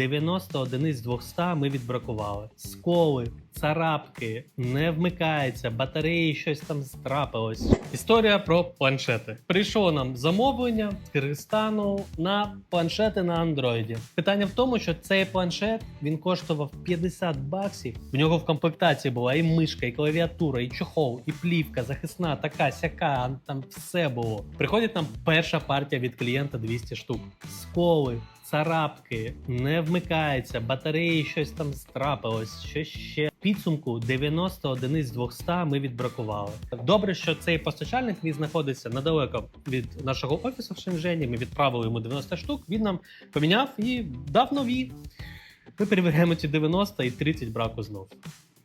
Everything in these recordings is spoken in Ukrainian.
90 одиниць з 200 ми відбракували. Сколи, царапки, не вмикається, батареї щось там страпилось. Історія про планшети. Прийшло нам замовлення з Киргизстану на планшети на андроїді. Питання в тому, що цей планшет він коштував 50 баксів. В нього в комплектації була і мишка, і клавіатура, і чохол, і плівка, захисна, така сяка. Там все було. Приходить нам перша партія від клієнта 200 штук. Сколи, царапки, не вмикається, батареї щось там страпилось, що ще. Підсумку 90 одиниць з 200 ми відбракували. Добре, що цей постачальник він знаходиться недалеко від нашого офісу в Шенжені. Ми відправили йому 90 штук. Він нам поміняв і дав нові. Ми перевіряємо ці 90 і 30 браку знов.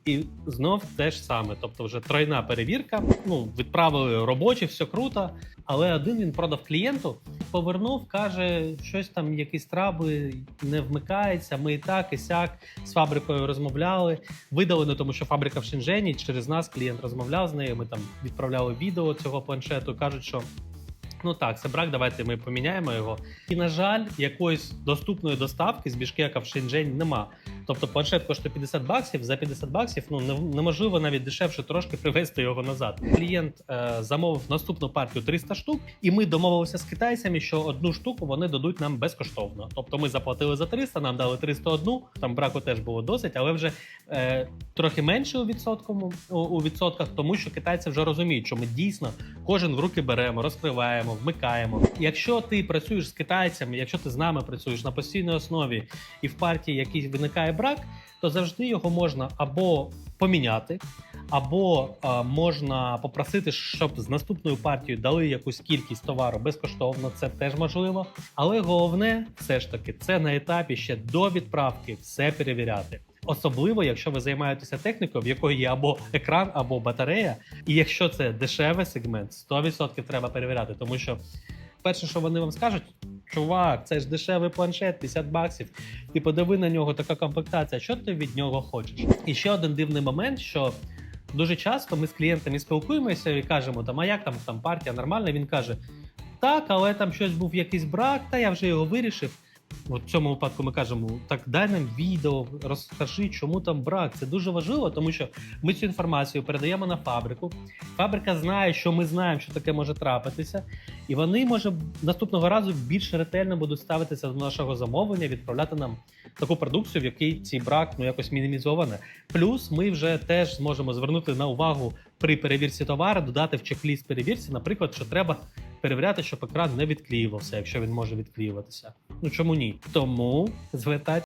І знов те ж саме, тобто вже тройна перевірка. Ну, відправили робочі, все круто. Але один він продав клієнту, повернув, каже, щось там, якісь траби не вмикається. Ми і так, і сяк з фабрикою розмовляли. Видалено, тому що фабрика в Шенжені. Через нас клієнт розмовляв з нею. Ми там відправляли відео цього планшету. кажуть, що. Ну так, це брак, давайте ми поміняємо його. І, на жаль, якоїсь доступної доставки з Бішкека в Шенжень нема. Тобто планшет коштує 50 баксів. За 50 баксів ну неможливо навіть дешевше трошки привезти його назад. Клієнт е, замовив наступну партію 300 штук, і ми домовилися з китайцями, що одну штуку вони дадуть нам безкоштовно. Тобто ми заплатили за 300, нам дали 301, Там браку теж було досить, але вже е, трохи менше у відсоткому у відсотках, тому що китайці вже розуміють, що ми дійсно кожен в руки беремо, розкриваємо, вмикаємо. Якщо ти працюєш з китайцями, якщо ти з нами працюєш на постійній основі і в партії якийсь виникає брак, то завжди його можна або поміняти, або е, можна попросити, щоб з наступною партією дали якусь кількість товару безкоштовно. Це теж можливо. Але головне, все ж таки, це на етапі ще до відправки все перевіряти. Особливо, якщо ви займаєтеся технікою, в якої є або екран, або батарея. І якщо це дешевий сегмент, 100% треба перевіряти, тому що перше, що вони вам скажуть, чувак, це ж дешевий планшет, 50 баксів. Ти подиви на нього, така комплектація. Що ти від нього хочеш? І ще один дивний момент, що дуже часто ми з клієнтами спілкуємося і кажемо, там, а як там, там партія нормальна? Він каже: так, але там щось був якийсь брак, та я вже його вирішив. В цьому випадку ми кажемо: так дай нам відео, розкажи, чому там брак. Це дуже важливо, тому що ми цю інформацію передаємо на фабрику. Фабрика знає, що ми знаємо, що таке може трапитися, і вони може наступного разу більш ретельно будуть ставитися до нашого замовлення, відправляти нам таку продукцію, в якій цей брак ну якось мінімізоване. Плюс ми вже теж зможемо звернути на увагу при перевірці товару, додати в чек-ліст перевірці, наприклад, що треба перевіряти, щоб екран не відклеювався, якщо він може відклеюватися. Ну чому ні? Тому звертайте